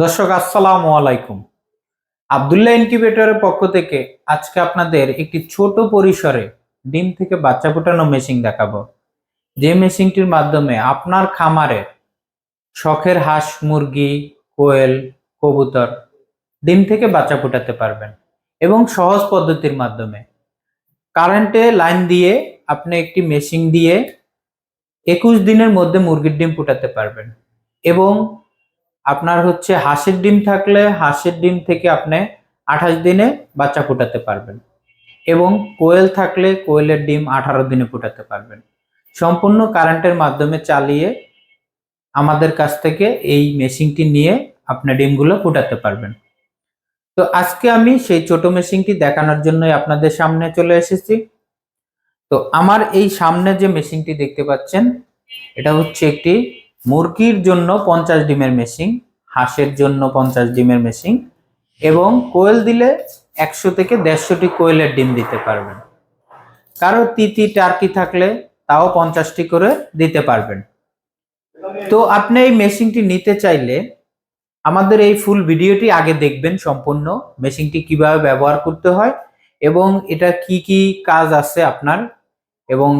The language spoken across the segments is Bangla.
দর্শক, আসসালামু আলাইকুম। আবদুল্লাহ ইনকিউবেটরের পক্ষ থেকে আজকে আপনাদের একটি ছোট পরিসরে ডিম থেকে বাচ্চা ফোটানো মেশিন দেখাবো। যে মেশিনটির মাধ্যমে আপনার খামারে শখের হাঁস, মুরগি, কোয়েল, কবুতর ডিম থেকে বাচ্চা ফোটাতে পারবেন এবং সহজ পদ্ধতির মাধ্যমে। কারেন্টে লাইন দিয়ে আপনি একটি মেশিন দিয়ে একুশ দিনের মধ্যে মুরগির ডিম ফোটাতে পারবেন এবং আপনার হচ্ছে হাঁসের ডিম থাকলে হাঁসের ডিম থেকে আপনি আঠাশ দিনে বাচ্চা ফোটাতে পারবেন। এবং কোয়েল থাকলে কোয়েলের ডিম আঠারো দিনে ফোটাতে পারবেন। সম্পূর্ণ কারেন্টের মাধ্যমে চালিয়ে আমাদের কাছ থেকে এই মেশিনটি নিয়ে আপনি ডিমগুলো ফোটাতে পারবেন। তো আজকে আমি সেই ছোট মেশিনটি দেখানোর জন্যই আপনাদের সামনে চলে এসেছি। তো আমার এই সামনে যে মেশিনটি দেখতে পাচ্ছেন, এটা হচ্ছে একটি মুরগির জন্য পঞ্চাশ ডিমের মেশিন হাঁসের জন্য পঞ্চাশ ডিমের মেশিন এবং কোয়েল দিলে একশো থেকে দেড়শোটি কোয়েলের ডিম দিতে পারবেন। কারও তিতি, টার্কি থাকলে তাও পঞ্চাশটি করে দিতে পারবেন। তো আপনি এই মেশিনটি নিতে চাইলে আমাদের এই ফুল ভিডিওটি আগে দেখবেন সম্পূর্ণ মেশিনটি কীভাবে ব্যবহার করতে হয় এবং এটা কি কি কাজ আছে আপনার এবং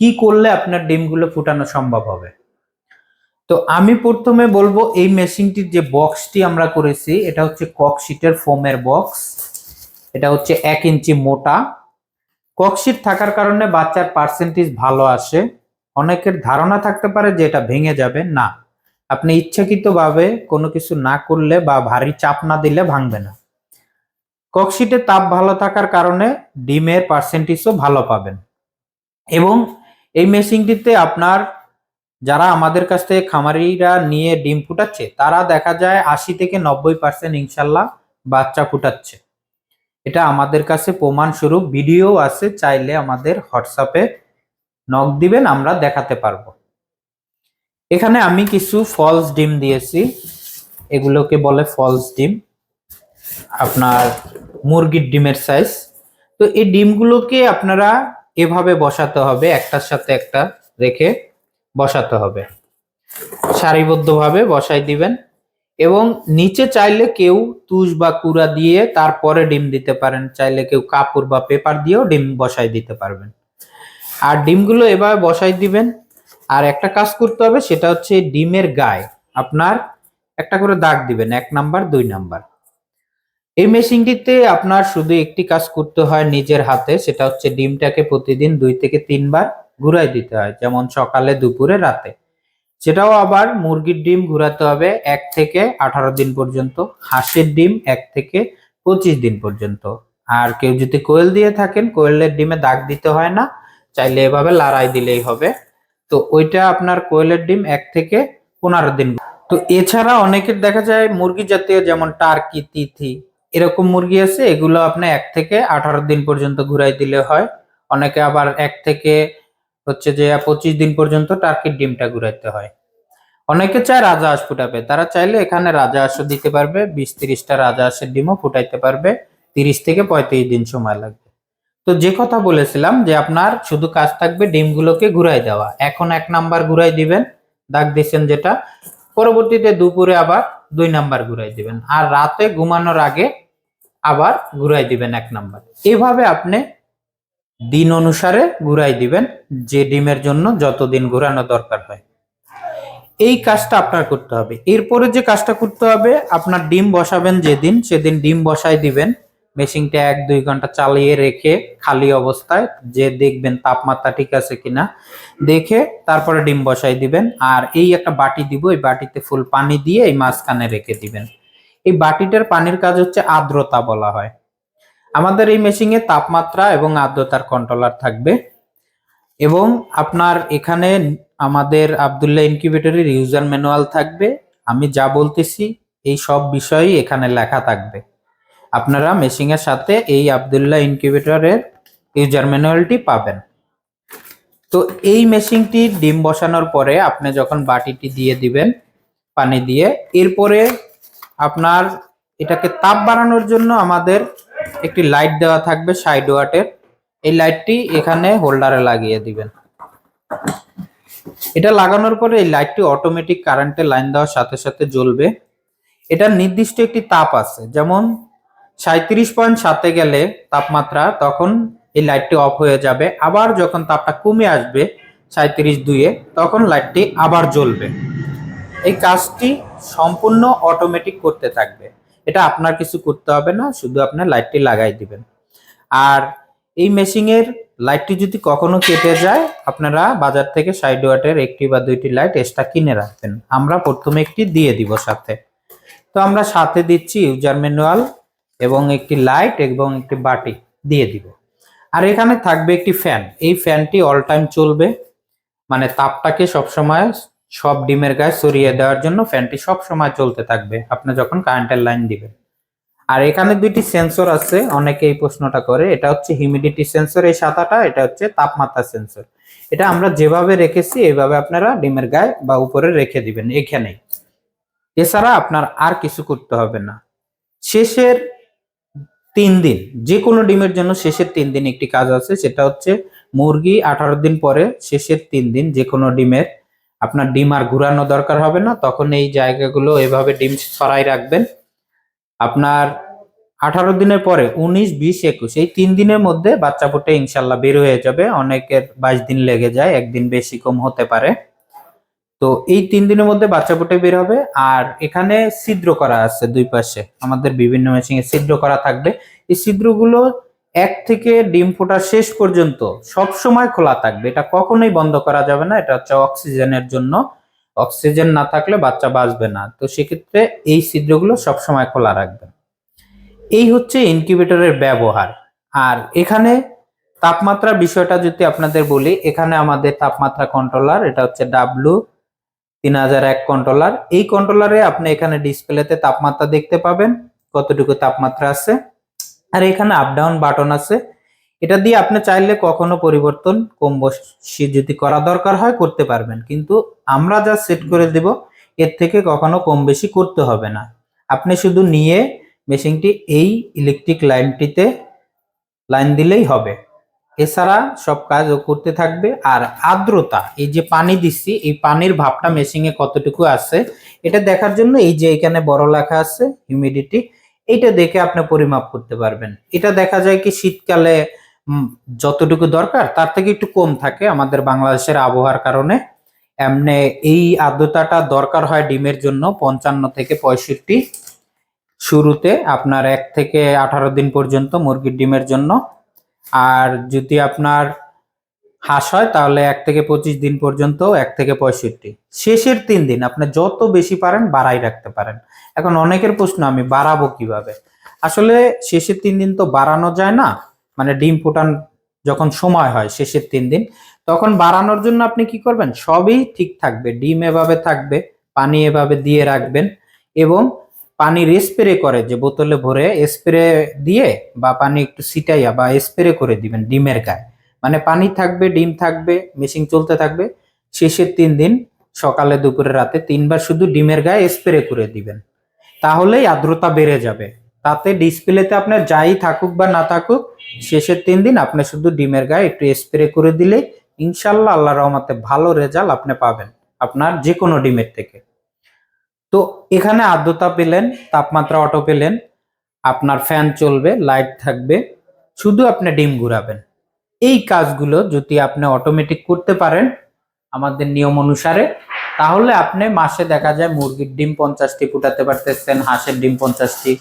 কি করলে আপনার ডিমগুলো ফুটানো সম্ভব হবে। তো আমি প্রথমে বলব এই মেশিনটির যে বক্সটি আমরা করেছি, এটা হচ্ছে ককশিটের ফোমের বক্স। এটা হচ্ছে এক ইঞ্চি মোটা। ককশিট থাকার কারণে বাচ্চার পার্সেন্টেজ ভালো আসে। অনেকের ধারণা থাকতে পারে যে এটা ভেঙে যাবে। না, আপনি ইচ্ছাকৃতভাবে কোনো কিছু না করলে বা ভারী চাপ না দিলে ভাঙবে না। ককশিটে তাপ ভালো থাকার কারণে ডিমের পার্সেন্টেজও ভালো পাবেন। এবং এই মেশিনটিতে আপনার যারা আমাদের কাছ থেকে খামারিরা নিয়ে ডিম ফুটাচ্ছে, তারা দেখা যায় আশি থেকে নব্বই পার্সেন্ট ইনশাল্লাহ বাচ্চা ফুটাচ্ছে। এটা আমাদের কাছে প্রমাণস্বরূপ ভিডিও আছে, চাইলে আমাদের হোয়াটসঅ্যাপে নক দিবেন, আমরা দেখাতে পারব। এখানে আমি কিছু ফলস ডিম দিয়েছি, এগুলোকে বলে ফলস ডিম। আপনার মুরগির ডিমের সাইজ তো এই ডিমগুলোকে আপনারা এভাবে বসাতে হবে, একটার সাথে একটা রেখে। বসাতে হবে। সারিবদ্ধভাবে বসাই দিবেন এবং নিচে চাইলে কেউ তুষ বা কুড়া দিয়ে তারপরে ডিম দিতে পারেন। চাইলে কেউ কাপড় বা পেপার দিয়েও ডিম বসাই দিতে পারবেন। আর ডিমগুলো এভাবে বসাই দিবেন। আর একটা কাজ করতে হবে, সেটা হচ্ছে ডিমের গায়ে আপনার একটা করে দাগ দিবেন, এক নাম্বার, দুই নাম্বার। এই মেশিনটিতে আপনার শুধু একটি কাজ করতে হয় নিজের হাতে, সেটা হচ্ছে ডিমটাকে প্রতিদিন দুই থেকে তিনবার ঘুরাই দিতে হয়, যেমন সকালে, দুপুরে, রাতে। সেটাও আবার মুরগির ডিম ঘুরাতে হবে এক থেকে আঠারো দিন পর্যন্ত, হাঁসের ডিম এক থেকে পঁচিশ দিন পর্যন্ত। আর কেউ যদি কোয়েল দিয়ে থাকেন, কোয়েলের ডিমে দাগ দিতে হয় না, চাইলে এভাবে লড়াই দিলেই হবে। তো ওইটা আপনার কোয়েলের ডিম এক থেকে পনেরো দিন। তো এছাড়া অনেকের দেখা যায় মুরগি জাতীয়, যেমন টার্কি, তিথি, এরকম মুরগি আছে, এগুলো আপনি এক থেকে আঠারো দিন পর্যন্ত ঘুরাই দিলে হয়। অনেকে আবার এক থেকে হচ্ছে যে পঁচিশ দিন পর্যন্ত টার্কির ডিমটা ঘুরাইতে হয়। অনেকে চায় রাজা হাঁস ফুটাবে। তারা চাইলে এখানে রাজা হাঁসও দিতে পারবে, বিশ তিরিশটা রাজা হাঁসের ডিমও ফুটাইতে পারবে, তিরিশ থেকে পঁয়ত্রিশ দিন সময় লাগবে। তো যে কথা বলেছিলাম যে আপনার শুধু কাজ থাকবে ডিমগুলোকে ঘুরাই দেওয়া। এখন এক নাম্বার ঘুরাই দিবেন, দাগ দিচ্ছেন যেটা, পরবর্তীতে দুপুরে আবার দুই নাম্বার ঘুরাই দিবেন। আর রাতে ঘুমানোর আগে আবার ঘুরাই দিবেন এক নাম্বার। এভাবে আপনি দিন অনুসারে ঘুরাই দিবেন, যে ডিমের জন্য যতদিন ঘুরানো দরকার হয়। এই কাজটা আপনার করতে হবে। এরপরে যে কাজটা করতে হবে, আপনার ডিম বসাবেন যেদিন, সেদিন ডিম বসাই দিবেন। মেশিনটা এক, দুই ঘণ্টা চালিয়ে রেখে খালি অবস্থায় যে দেখবেন তাপমাত্রা ঠিক আছে কিনা, দেখে তারপরে ডিম বসাই দিবেন। আর এই একটা বাটি দিব, এই বাটিতে ফুল পানি দিয়ে এই মাঝখানে রেখে দিবেন। এই বাটিটার পানির কাজ হচ্ছে আর্দ্রতা বলা হয়। আমাদের এই মেশিনে তাপমাত্রা এবং আর্দ্রতার কন্ট্রোলার থাকবে এবং আপনার এখানে আমাদের আবদুল্লাহ ইনকিউবেটরের ইউজার ম্যানুয়াল থাকবে। আমি যা বলতেছি, এই সব বিষয়ই এখানে লেখা থাকবে। আপনারা মেশিনের সাথে এই আবদুল্লাহ ইনকিউবেটরের ইউজার ম্যানুয়ালটি পাবেন। তো এই মেশিনটি ডিম বসানোর পরে আপনি যখন বাটিটি দিয়ে দিবেন, পানি দিয়ে, এরপরে আপনার এটাকে তাপ বাড়ানোর জন্য আমাদের একটি লাইট দেওয়া থাকবে সাইড ওয়াটের এই লাইটটি এখানে হোল্ডারে লাগিয়ে দিবেন। এটা লাগানোর পরে এই লাইটটি অটোমেটিক কারেন্টে লাইন দেওয়ার সাথে সাথে জ্বলবে। এটার নির্দিষ্ট একটি তাপ আছে, যেমন সাঁত্রিশ পয়েন্ট সাতে গেলে তাপমাত্রা, তখন এই লাইটটি অফ হয়ে যাবে। আবার যখন তাপটা কমে আসবে সাঁত্রিশ দুইয়ে, তখন লাইটটি আবার জ্বলবে। এই কাজটি সম্পূর্ণ অটোমেটিক করতে থাকবে। এটা আপনার কিছু করতে হবে না, শুধু আপনার লাইটটি লাগাই দিবেন। আর এই মেশিনের লাইটটি যদি কখনো কেটে যায়, আপনারা বাজার থেকে সাইড ওয়াটের একটি বা দুইটি লাইট এক্সট্রা কিনে রাখবেন। আমরা প্রথমে একটি দিয়ে দিব সাথে। তো আমরা সাথে দিচ্ছি ইউজার ম্যানুয়াল এবং একটি লাইট এবং একটি বাটি দিয়ে দিব। আর এখানে থাকবে একটি ফ্যান। এই ফ্যানটি অল টাইম চলবে। মানে তাপটাকে সবসময় সব ডিমের গায়ে সরিয়ে দেওয়ার জন্য ফ্যানটি সব সময় চলতে থাকবে। আপনি যখন কারেন্টের লাইন দিবেন। আর এখানে দুইটি সেন্সর আছে, অনেকে এই প্রশ্নটা করে। এটা হচ্ছে হিউমিডিটি সেন্সর এই সাদাটা, এটা হচ্ছে তাপমাত্রা সেন্সর এটা আমরা যেভাবে রেখেছি এইভাবে আপনারা ডিমের গায়ে বা উপরে রেখে দিবেন, এখানেই। এছাড়া আপনার আর কিছু করতে হবে না। শেষের তিন দিন যে কোনো ডিমের জন্য শেষের তিন দিন একটি কাজ আছে, সেটা হচ্ছে মুরগি আঠারো দিন পরে শেষের তিন দিন যে কোনো ডিমের আপনার ডিম আর ঘুরানো দরকার হবে না, তখন এই জায়গাগুলো এভাবে ডিম ছড়াই রাখবেন। আপনার আঠারো দিনের পরে, উনিশ, বিশ, একুশ, এই তিন দিনের মধ্যে বাচ্চা ফুটে ইনশাল্লাহ বের হয়ে যাবে, অনেকের বাইশ দিন লেগে যায়, একদিন বেশি কম হতে পারে। তো এই তিন দিনের মধ্যে বাচ্চা ফুটে বের হবে, আর এখানে ছিদ্র করা আছে দুই পাশে, আমাদের বিভিন্ন মেশিনে ছিদ্র করা থাকবে। এই ছিদ্রগুলো এক থেকে ডিম ফোটার শেষ পর্যন্ত সব সময় খোলা থাকবে। এটা কখনোই বন্ধ করা যাবে না, এটা হচ্ছে অক্সিজেনের জন্য। অক্সিজেন না থাকলে বাচ্চা বাঁচবে না। তো সেক্ষেত্রে এই ছিদ্রগুলো সবসময় খোলা রাখবেন। এই হচ্ছে ইনকিউবেটরের ব্যবহার। আর এখানে তাপমাত্রা বিষয়টা যদি আপনাদের বলি, এখানে আমাদের তাপমাত্রা কন্ট্রোলার এটা হচ্ছে ডাব্লু তিন হাজার এক কন্ট্রোলার এই কন্ট্রোলারে আপনি এখানে ডিসপ্লেতে তাপমাত্রা দেখতে পাবেন, কতটুকু তাপমাত্রা আছে। আর এখানে আপ ডাউন বাটন আছে। এটা দিয়ে আপনি চাইলে কখনো পরিবর্তন কম বেশি যদি করা দরকার হয় করতে পারবেন। কিন্তু আমরা যা সেট করে দেব, এর থেকে কখনো কম বেশি করতে হবে না। আপনি শুধু নিয়ে মেশিনটি এই ইলেকট্রিক লাইনটিতে লাইন দিলেই হবে। এছাড়া সব কাজ ও করতে থাকবে। আর আর্দ্রতা, এই যে পানি দিচ্ছি, এই পানির ভাবটা মেশিনে কতটুকু আছে, এটা দেখার জন্য এই যে এখানে বড় লেখা আছে হিউমিডিটি এইটা দেখে আপনি পরিমাপ করতে পারবেন। এটা দেখা যায় কি শীতকালে যতটুকু দরকার, তার থেকে একটু কম থাকে আমাদের বাংলাদেশের আবহাওয়ার কারণে। এমনি এই আর্দ্রতাটা দরকার হয় ডিমের জন্য পঞ্চান্ন থেকে পঁয়ষট্টি। শুরুতে আপনার এক থেকে আঠারো দিন পর্যন্ত মুরগির ডিমের জন্য। আর যদি আপনার হাঁস হয়, তাহলে এক থেকে পঁচিশ দিন পর্যন্ত এক থেকে পঁয়ষট্টি। শেষের তিন দিন আপনি যত বেশি পারেন বাড়াই রাখতে পারেন। এখন অনেকের প্রশ্ন, আমি বাড়াবো কীভাবে? আসলে শেষের তিন দিন তো বাড়ানো যায় না মানে ডিম ফোটান যখন সময় হয় শেষের তিন দিন, তখন বাড়ানোর জন্য আপনি কি করবেন? সবই ঠিক থাকবে, ডিম এভাবে থাকবে, পানি এভাবে দিয়ে রাখবেন এবং পানির স্প্রে করে, যে বোতলে ভরে স্প্রে দিয়ে বা পানি একটু ছিটাইয়া বা স্প্রে করে দিবেন ডিমের গায়ে। মানে পানি থাকবে, ডিম থাকবে, মেশিন চলতে থাকবে, শেষের তিন দিন সকালে, দুপুরে, রাতে তিনবার শুধু ডিমের গায়ে স্প্রে করে দিবেন। তাহলেই আর্দ্রতা বেড়ে যাবে। তাতে ডিসপ্লেতে আপনার যাই থাকুক বা না থাকুক, শেষের তিন দিন আপনি শুধু ডিমের গায়ে একটু স্প্রে করে দিলে ইনশাল্লাহ আল্লাহ রহমতে ভালো রেজাল্ট আপনি পাবেন আপনার যে কোনো ডিমের থেকে। তো এখানে আর্দ্রতা পেলেন, তাপমাত্রা অটো পেলেন, আপনার ফ্যান চলবে লাইট থাকবে, শুধু আপনি ডিম ঘুরাবেন। এই কাজগুলো যদি আপনি অটোমেটিক করতে পারেন আমাদের নিয়ম অনুসারে, তাহলে আপনি মাসে দেখা যায় মুরগির ডিম পঞ্চাশটি ফুটাতে পারতেছেন, হাঁসের ডিম পঞ্চাশটি,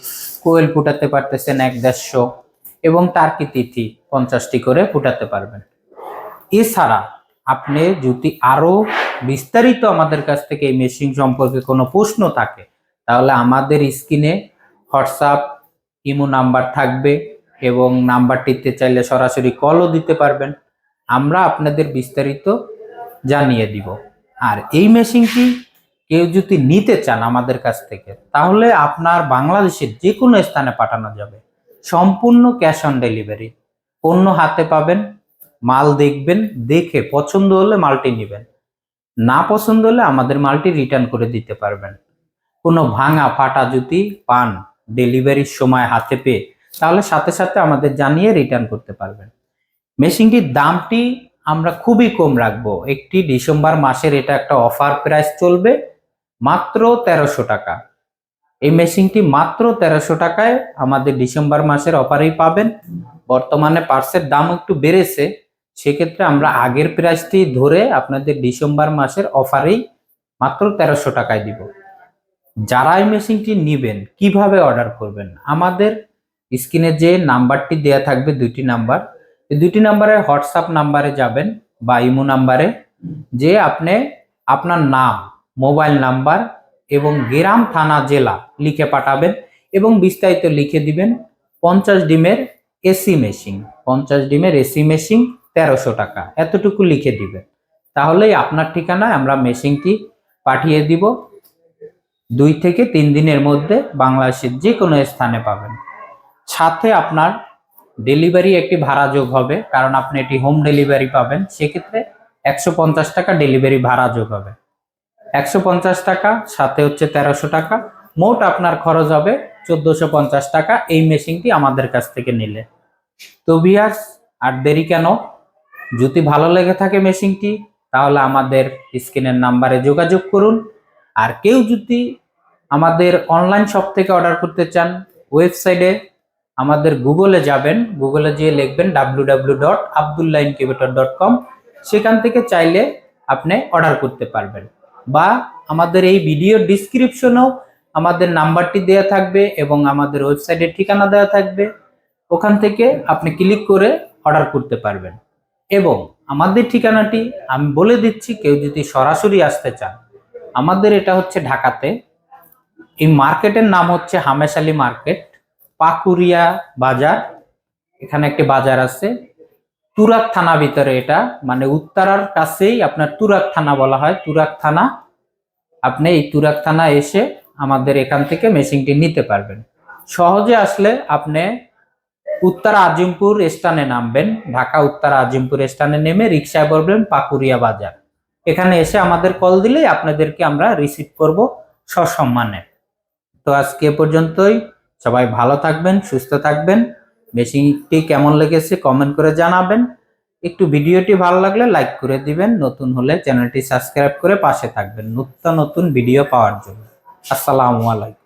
কোয়েল ফুটাতে পারতেছেন এক দেড়শো এবং টার্কি তিথি পঞ্চাশটি করে ফুটাতে পারবেন। এছাড়া আপনি যদি আরও বিস্তারিত আমাদের কাছ থেকে এই মেশিন সম্পর্কে কোনো প্রশ্ন থাকে, তাহলে আমাদের স্ক্রিনে হোয়াটসঅ্যাপ ইমো নাম্বার থাকবে। এবং নাম্বারটিতে চাইলে সরাসরি কলও দিতে পারবেন। আমরা আপনাদের বিস্তারিত জানিয়ে দিব। আর এই মেশিনটি কেউ যদি নিতে চান আমাদের কাছ থেকে, তাহলে আপনার বাংলাদেশের যে কোনো স্থানে পাঠানো যাবে। সম্পূর্ণ ক্যাশ অন ডেলিভারি পণ্য হাতে পাবেন, মাল দেখবেন, দেখে পছন্দ হলে মালটি নেবেন। না পছন্দ হলে আমাদের মালটি রিটার্ন করে দিতে পারবেন। কোনো ভাঙা ফাটা যদি পান ডেলিভারির সময় হাতে পেয়ে তাহলে সাথে সাথে আমাদের জানিয়ে রিটার্ন করতে পারবেন। মেশিনটির দামটি আমরা খুবই কম রাখব। একটি ডিসেম্বর মাসের এটা একটা অফার প্রাইস চলবে মাত্র তেরোশো টাকা। এই মেশিনটি মাত্র তেরোশো টাকায় আমাদের ডিসেম্বর মাসের অফারেই পাবেন। বর্তমানে পার্সের দাম একটু বেড়েছে, সেক্ষেত্রে আমরা আগের প্রাইসটি ধরে আপনাদের ডিসেম্বর মাসের অফারেই মাত্র তেরোশো টাকায় দিব। যারা এই মেশিনটি নেবেন, কীভাবে অর্ডার করবেন? আমাদের স্ক্রিনে যে নাম্বারটি দেয়া থাকবে, দুইটি নাম্বার, এই দুইটি নাম্বারে হোয়াটসঅ্যাপ নাম্বারে যাবেন বা ইমো নাম্বারে, যে আপনি আপনার নাম, মোবাইল নাম্বার এবং গ্রাম, থানা, জেলা লিখে পাঠাবেন এবং বিস্তারিত লিখে দিবেন পঞ্চাশ ডিমের এসি মেশিন। পঞ্চাশ ডিমের এসি মেশিন তেরোশো টাকা, এতটুকু লিখে দিবেন। তাহলেই আপনার ঠিকানায় আমরা মেশিনটি পাঠিয়ে দিব। দুই থেকে তিন দিনের মধ্যে বাংলাদেশের যে কোনো স্থানে পাবেন। সাথে আপনার ডেলিভারি একটি ভাড়া যোগ হবে, কারণ আপনি এটি হোম ডেলিভারি পাবেন। সেক্ষেত্রে একশো পঞ্চাশ টাকা ডেলিভারি ভাড়া যোগ হবে। একশো পঞ্চাশ টাকা, সাথে হচ্ছে তেরোশো টাকা। মোট আপনার খরচ হবে চোদ্দশো পঞ্চাশ টাকা। এই মেশিনটি আমাদের কাছ থেকে নিলে। তো বিয়ার্স আর দেরি কেন? যদি ভালো লেগে থাকে মেশিনটি, তাহলে আমাদের স্ক্রিনের নাম্বারে যোগাযোগ করুন। আর কেউ যদি আমাদের অনলাইন শপ থেকে অর্ডার করতে চান, ওয়েবসাইটে আমাদের গুগলে যাবেন, গুগলে যেয়ে লিখবেন W W dot Abdullah incubator dot com সেখান থেকে চাইলে আপনি অর্ডার করতে পারবেন। বা আমাদের এই ভিডিও ডিসক্রিপশনেও আমাদের নাম্বারটি দেওয়া থাকবে এবং আমাদের ওয়েবসাইটের ঠিকানা দেওয়া থাকবে। ওখান থেকে আপনি ক্লিক করে অর্ডার করতে পারবেন। এবং আমাদের ঠিকানাটি আমি বলে দিচ্ছি, কেউ যদি সরাসরি আসতে চান, আমাদের এটা হচ্ছে ঢাকাতে। এই মার্কেটের নাম হচ্ছে হামেশালি মার্কেট পাকুরিয়া বাজার, এখানে একটি বাজার আছে। তুরাক থানা ভিতরে এটা মানে উত্তরার কাছেই আপনার তুরাক থানা বলা হয় তুরাক থানা। আপনি এই তুরাক থানা এসে আমাদের এখান থেকে মেশিনটি নিতে পারবেন। সহজে আসলে আপনি উত্তর আজিমপুর স্থানে নামবেন, ঢাকা উত্তর আজিমপুর স্থানে নেমে রিক্সায় বলবেন পাকুরিয়া বাজার। এখানে এসে আমাদের কল দিলেই আপনাদেরকে আমরা রিসিভ করব সসম্মানে। তো আজকে পর্যন্তই। সবাই ভালো থাকবেন, সুস্থ থাকবেন। মেশিনটি কেমন লেগেছে কমেন্ট করে জানাবেন। একটু ভিডিওটি ভালো লাগলে লাইক করে দিবেন, নতুন হলে চ্যানেলটি সাবস্ক্রাইব করে পাশে থাকবেন। নিত্য নতুন ভিডিও পাওয়ার জন্য। আসসালামু আলাইকুম।